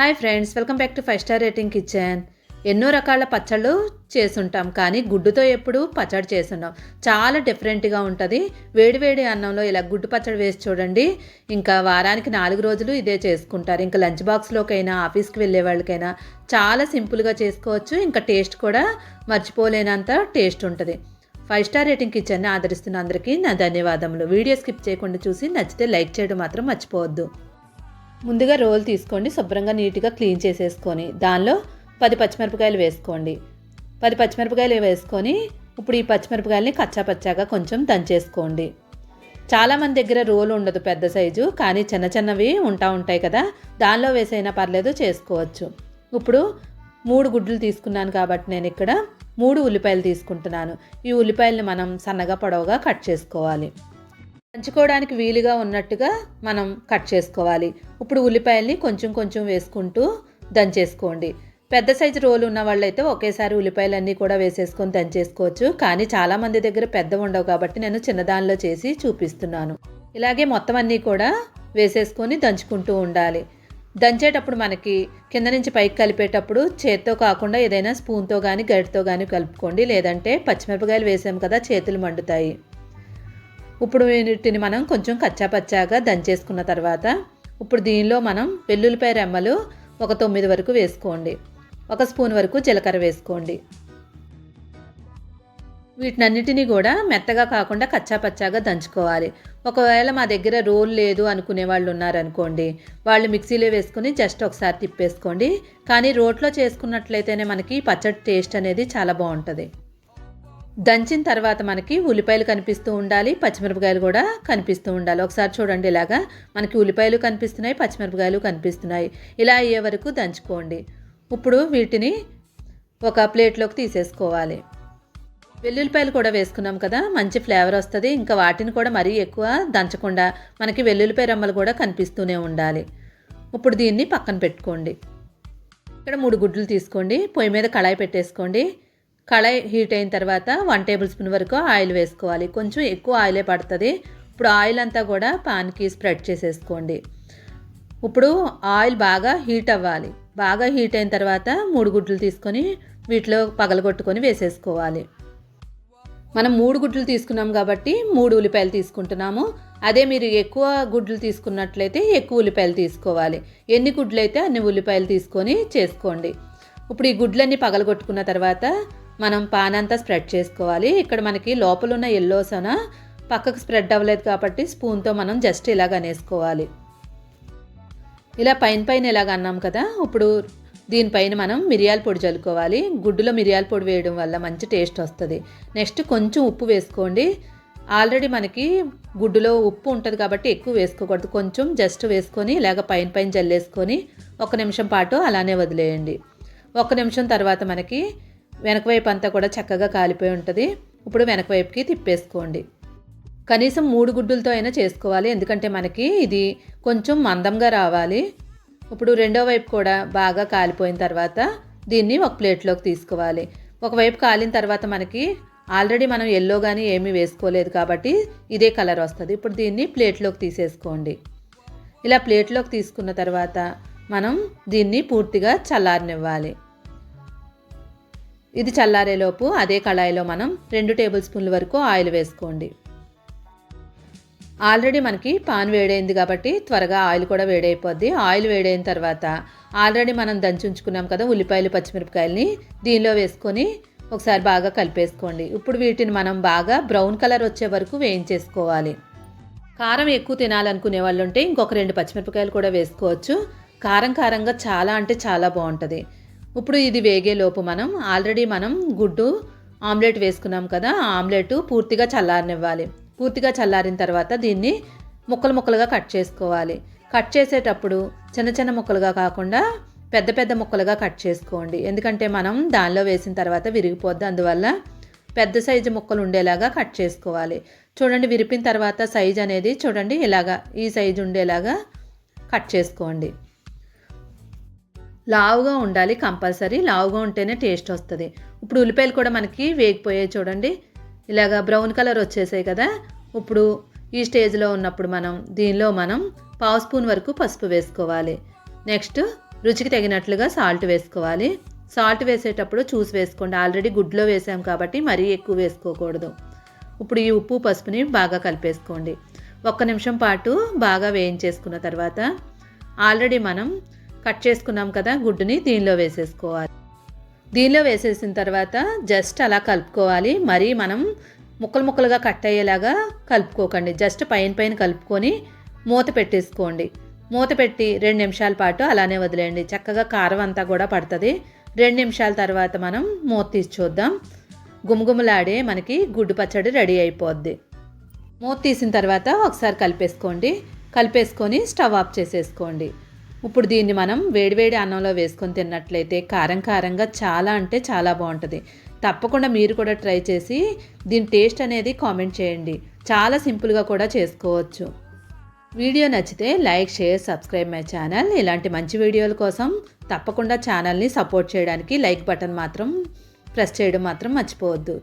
Hi friends welcome back to five star rating kitchen. ఎన్నో రకాల పచ్చళ్ళు చేసుంటాం కానీ గుడ్డుతో ఎప్పుడు పచ్చడి చేసుంటాం చాలా డిఫరెంట్గా ఉంటుంది. వేడివేడి అన్నంలో ఇలా గుడ్డు పచ్చడి వేసి చూడండి. ఇంకా వారానికి నాలుగు రోజులు ఇదే చేసుకుంటారు. ఇంకా లంచ్ బాక్స్లోకైనా ఆఫీస్కి వెళ్ళే వాళ్ళకైనా చాలా సింపుల్గా చేసుకోవచ్చు. ఇంకా టేస్ట్ కూడా మర్చిపోలేనంత టేస్ట్ ఉంటుంది. ఫైవ్ స్టార్ రేటింగ్ కిచెన్ని ఆదరిస్తున్న అందరికీ నా ధన్యవాదములు. వీడియో స్కిప్ చేయకుండా చూసి నచ్చితే లైక్ చేయడం మాత్రం మర్చిపోవద్దు. ముందుగా రోల్ తీసుకోండి శుభ్రంగా నీట్గా క్లీన్ చేసేసుకొని దానిలో పది పచ్చిమిరపకాయలు వేసుకోండి. పది పచ్చిమిరపకాయలు వేసుకొని ఇప్పుడు ఈ పచ్చిమిరపకాయలని కచ్చా పచ్చాగా కొంచెం దంచేసుకోండి. చాలామంది దగ్గర రోల్ ఉండదు పెద్ద సైజు కానీ చిన్న చిన్నవి ఉంటా ఉంటాయి కదా దానిలో వేసైనా పర్లేదు చేసుకోవచ్చు. ఇప్పుడు మూడు గుడ్లు తీసుకున్నాను కాబట్టి నేను ఇక్కడ మూడు ఉల్లిపాయలు తీసుకుంటున్నాను. ఈ ఉల్లిపాయలను మనం సన్నగా పొడవుగా కట్ చేసుకోవాలి. దంచుకోవడానికి వీలుగా ఉన్నట్టుగా మనం కట్ చేసుకోవాలి. ఇప్పుడు ఉల్లిపాయల్ని కొంచెం కొంచెం వేసుకుంటూ దంచేసుకోండి. పెద్ద సైజు రోలు ఉన్న వాళ్ళైతే ఒకేసారి ఉల్లిపాయలన్నీ కూడా వేసేసుకొని దంచేసుకోవచ్చు. కానీ చాలామంది దగ్గర పెద్ద ఉండవు కాబట్టి నేను చిన్నదానిలో చేసి చూపిస్తున్నాను. ఇలాగే మొత్తం అన్నీ కూడా వేసేసుకొని దంచుకుంటూ ఉండాలి. దంచేటప్పుడు మనకి కింద నుంచి పైకి కలిపేటప్పుడు చేత్తో కాకుండా ఏదైనా స్పూన్తో కానీ గరిటతో కానీ కలుపుకోండి. లేదంటే పచ్చిమిరపకాయలు వేసాం కదా చేతులు మండుతాయి. ఇప్పుడు వీటిని మనం కొంచెం కచ్చాపచ్చాగా దంచేసుకున్న తర్వాత ఇప్పుడు దీనిలో మనం వెల్లుల్లిపాయ రెమ్మలు ఒక తొమ్మిది వరకు వేసుకోండి. ఒక స్పూన్ వరకు జీలకర్ర వేసుకోండి. వీటినన్నిటినీ కూడా మెత్తగా కాకుండా కచ్చాపచ్చాగా దంచుకోవాలి. ఒకవేళ మా దగ్గర రోల్ లేదు అనుకునే వాళ్ళు ఉన్నారనుకోండి వాళ్ళు మిక్సీలో వేసుకుని జస్ట్ ఒకసారి తిప్పేసుకోండి. కానీ రోట్లో చేసుకున్నట్లయితేనే మనకి పచ్చడి టేస్ట్ అనేది చాలా బాగుంటుంది. దంచిన తర్వాత మనకి ఉల్లిపాయలు కనిపిస్తూ ఉండాలి పచ్చిమిరపకాయలు కూడా కనిపిస్తూ ఉండాలి. ఒకసారి చూడండి ఇలాగా. మనకి ఉల్లిపాయలు కనిపిస్తున్నాయి పచ్చిమిరపకాయలు కనిపిస్తున్నాయి. ఇలా అయ్యే వరకు దంచుకోండి. ఇప్పుడు వీటిని ఒక ప్లేట్లోకి తీసేసుకోవాలి. వెల్లుల్లిపాయలు కూడా వేసుకున్నాం కదా మంచి ఫ్లేవర్ వస్తుంది. ఇంకా వాటిని కూడా మరీ ఎక్కువ దంచకుండా మనకి వెల్లుల్లిపాయ రమ్మలు కూడా కనిపిస్తూనే ఉండాలి. ఇప్పుడు దీన్ని పక్కన పెట్టుకోండి. ఇక్కడ మూడు గుడ్లు తీసుకోండి. పొయ్యి మీద కళాయి పెట్టేసుకోండి. కళాయి హీట్ అయిన తర్వాత వన్ టేబుల్ స్పూన్ వరకు ఆయిల్ వేసుకోవాలి. కొంచెం ఎక్కువ ఆయిలే పడుతుంది. ఇప్పుడు ఆయిల్ అంతా కూడా పాన్కి స్ప్రెడ్ చేసేసుకోండి. ఇప్పుడు ఆయిల్ బాగా హీట్ అవ్వాలి. బాగా హీట్ అయిన తర్వాత మూడు గుడ్లు తీసుకొని వీటిలో పగలగొట్టుకొని వేసేసుకోవాలి. మనం మూడు గుడ్లు తీసుకున్నాం కాబట్టి మూడు ఉల్లిపాయలు తీసుకుంటున్నాము. అదే మీరు ఎక్కువ గుడ్లు తీసుకున్నట్లయితే ఎక్కువ ఉల్లిపాయలు తీసుకోవాలి. ఎన్ని గుడ్లు అయితే అన్ని ఉల్లిపాయలు తీసుకొని చేసుకోండి. ఇప్పుడు ఈ గుడ్లన్నీ పగలగొట్టుకున్న తర్వాత మనం పాన్ అంతా స్ప్రెడ్ చేసుకోవాలి. ఇక్కడ మనకి లోపల ఉన్న ఎల్లోసన పక్కకు స్ప్రెడ్ అవ్వలేదు కాబట్టి స్పూన్తో మనం జస్ట్ ఇలాగ అనేసుకోవాలి. ఇలా పైన పైన ఇలాగ అన్నాం కదా ఇప్పుడు దీనిపైన మనం మిరియాల పొడి చల్లుకోవాలి. గుడ్డులో మిరియాల పొడి వేయడం వల్ల మంచి టేస్ట్ వస్తుంది. నెక్స్ట్ కొంచెం ఉప్పు వేసుకోండి. ఆల్రెడీ మనకి గుడ్డులో ఉప్పు ఉంటుంది కాబట్టి ఎక్కువ వేసుకోకూడదు. కొంచెం జస్ట్ వేసుకొని ఇలాగ పైన పైన జల్లేసుకొని ఒక నిమిషం పాటు అలానే వదిలేయండి. ఒక నిమిషం తర్వాత మనకి వెనక వైపు అంతా కూడా చక్కగా కాలిపోయి ఉంటుంది. ఇప్పుడు వెనక వైపుకి తిప్పేసుకోండి. కనీసం మూడు గుడ్డులతో అయినా చేసుకోవాలి. ఎందుకంటే మనకి ఇది కొంచెం మందంగా రావాలి. ఇప్పుడు రెండో వైపు కూడా బాగా కాలిపోయిన తర్వాత దీన్ని ఒక ప్లేట్లోకి తీసుకోవాలి. ఒకవైపు కాలిన తర్వాత మనకి ఆల్రెడీ మనం ఎల్లో కానీ ఏమీ వేసుకోలేదు కాబట్టి ఇదే కలర్ వస్తుంది. ఇప్పుడు దీన్ని ప్లేట్లోకి తీసేసుకోండి. ఇలా ప్లేట్లోకి తీసుకున్న తర్వాత మనం దీన్ని పూర్తిగా చల్లారనివ్వాలి. ఇది చల్లారేలోపు అదే కళాయిలో మనం రెండు టేబుల్ స్పూన్ల వరకు ఆయిల్ వేసుకోండి. ఆల్రెడీ మనకి పాన్ వేడైంది కాబట్టి త్వరగా ఆయిల్ కూడా వేడైపోద్ది. ఆయిల్ వేడైన తర్వాత ఆల్రెడీ మనం దంచుంచుకున్నాం కదా ఉల్లిపాయలు పచ్చిమిరపకాయలని దీనిలో వేసుకొని ఒకసారి బాగా కలిపేసుకోండి. ఇప్పుడు వీటిని మనం బాగా బ్రౌన్ కలర్ వచ్చే వరకు వేయించేసుకోవాలి. కారం ఎక్కువ తినాలనుకునే వాళ్ళు ఉంటే ఇంకొక రెండు పచ్చిమిరపకాయలు కూడా వేసుకోవచ్చు. కారం కారంగా చాలా అంటే చాలా బాగుంటుంది. ఇప్పుడు ఇది వేగేలోపు మనం ఆల్రెడీ మనం గుడ్డు ఆమ్లెట్ వేసుకున్నాం కదా ఆ ఆమ్లెట్ పూర్తిగా చల్లారనివ్వాలి. పూర్తిగా చల్లారిన తర్వాత దీన్ని ముక్కలు ముక్కలుగా కట్ చేసుకోవాలి. కట్ చేసేటప్పుడు చిన్న చిన్న ముక్కలుగా కాకుండా పెద్ద పెద్ద ముక్కలుగా కట్ చేసుకోండి. ఎందుకంటే మనం దానిలో వేసిన తర్వాత విరిగిపోద్ది అందువల్ల పెద్ద సైజు ముక్కలు ఉండేలాగా కట్ చేసుకోవాలి. చూడండి విరిపిన తర్వాత సైజ్ అనేది చూడండి ఇలాగా ఈ సైజు ఉండేలాగా కట్ చేసుకోండి. లావుగా ఉండాలి కంపల్సరీ లావుగా ఉంటేనే టేస్ట్ వస్తుంది. ఇప్పుడు ఉల్లిపాయలు కూడా మనకి వేగిపోయాయి చూడండి. ఇలాగా బ్రౌన్ కలర్ వచ్చేసాయి కదా. ఇప్పుడు ఈ స్టేజ్లో ఉన్నప్పుడు మనం దీనిలో మనం పావు స్పూన్ వరకు పసుపు వేసుకోవాలి. నెక్స్ట్ రుచికి తగినట్లుగా సాల్ట్ వేసుకోవాలి. సాల్ట్ వేసేటప్పుడు చూసి వేసుకోండి. ఆల్రెడీ గుడ్లో వేసాం కాబట్టి మరీ ఎక్కువ వేసుకోకూడదు. ఇప్పుడు ఈ ఉప్పు పసుపుని బాగా కలిపేసుకోండి. ఒక్క నిమిషం పాటు బాగా వేయించేసుకున్న తర్వాత ఆల్రెడీ మనం కట్ చేసుకున్నాం కదా గుడ్డుని దీనిలో వేసేసుకోవాలి. దీనిలో వేసేసిన తర్వాత జస్ట్ అలా కలుపుకోవాలి. మరీ మనం ముక్కలు ముక్కలుగా కట్ అయ్యేలాగా కలుపుకోకండి. జస్ట్ పైన పైన కలుపుకొని మూత పెట్టేసుకోండి. మూత పెట్టి రెండు నిమిషాల పాటు అలానే వదిలేయండి. చక్కగా కారం అంతా కూడా పడుతుంది. రెండు నిమిషాల తర్వాత మనం మూత తీసి చూద్దాం. గుమగుమలాడే మనకి గుడ్డు పచ్చడి రెడీ అయిపోద్ది. మూత తీసిన తర్వాత ఒకసారి కలిపేసుకోండి. కలిపేసుకొని స్టవ్ ఆఫ్ చేసేసుకోండి. ఇప్పుడు దీన్ని మనం వేడివేడి అన్నంలో వేసుకొని తిన్నట్లయితే కారం కారంగా చాలా అంటే చాలా బాగుంటుంది. తప్పకుండా మీరు కూడా ట్రై చేసి దీని టేస్ట్ అనేది కామెంట్ చేయండి. చాలా సింపుల్గా కూడా చేసుకోవచ్చు. వీడియో నచ్చితే like share subscribe my channel. ఇలాంటి మంచి వీడియోల కోసం తప్పకుండా ఛానల్ని సపోర్ట్ చేయడానికి లైక్ బటన్ మాత్రం ప్రెస్ చేయడం మాత్రం మర్చిపోవద్దు.